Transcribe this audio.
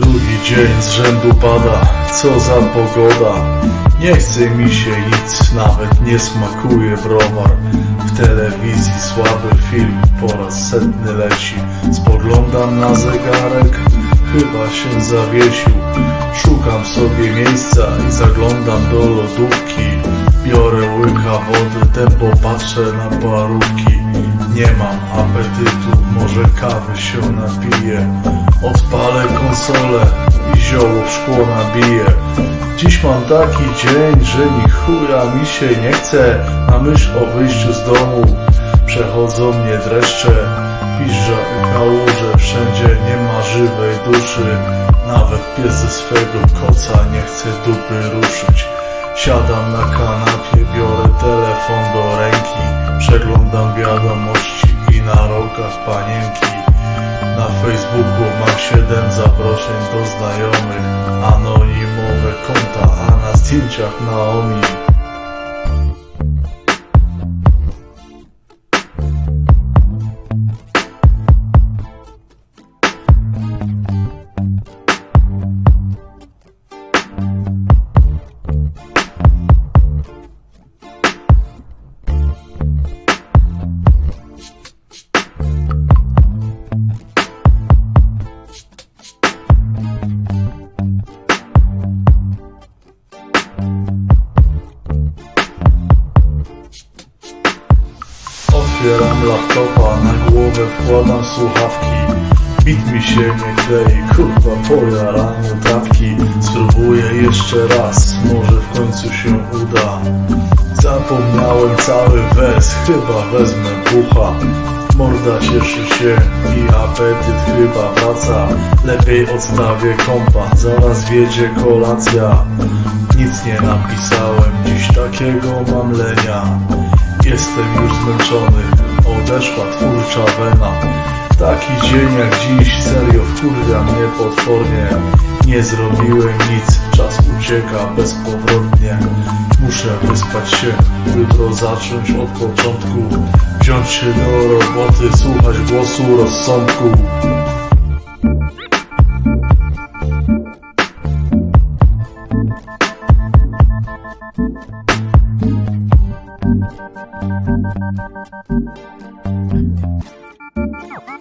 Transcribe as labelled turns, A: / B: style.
A: Drugi dzień z rzędu pada, co za pogoda. Nie chce mi się nic, nawet nie smakuje browar. W telewizji słaby film, po raz setny leci. Spoglądam na zegarek, chyba się zawiesił. Szukam sobie miejsca i zaglądam do lodówki. Biorę łyka wody, tempo patrzę na parówki. Nie mam apetytu, może kawy się napiję Odpalę konsolę i zioło w szkło nabiję. Dziś mam taki dzień, że ni chuja mi się nie chce Na myśl o wyjściu z domu. Przechodzą mnie dreszcze. Piżdża i kałuże, wszędzie nie ma żywej duszy. Nawet pies ze swego koca nie chce dupy ruszyć. Siadam na kanapie, biorę telefon do ręki. Przeglądam wiadomości i na rogach panienki Na Facebooku mam 7 zaproszeń do znajomych Anonimowe konta, a na zdjęciach Naomi Otwieram laptopa, na głowę wkładam słuchawki. Bit mi się nie klei, kurwa po jaraniu trawki. Spróbuję jeszcze raz, może w końcu się uda. Zapomniałem cały wers, chyba wezmę bucha. Morda cieszy się i apetyt chyba wraca. Lepiej odstawię kompa, zaraz wiedzie kolacja. Nic nie napisałem, dziś takiego mam lenia. Jestem już zmęczony, odeszła twórcza wena. Taki dzień jak dziś, serio wkurwia mnie potwornie. Nie zrobiłem nic, czas ucieka bezpowrotnie. Muszę wyspać się, jutro zacząć od początku. Wziąć się do roboty, słuchać głosu rozsądku Thank you.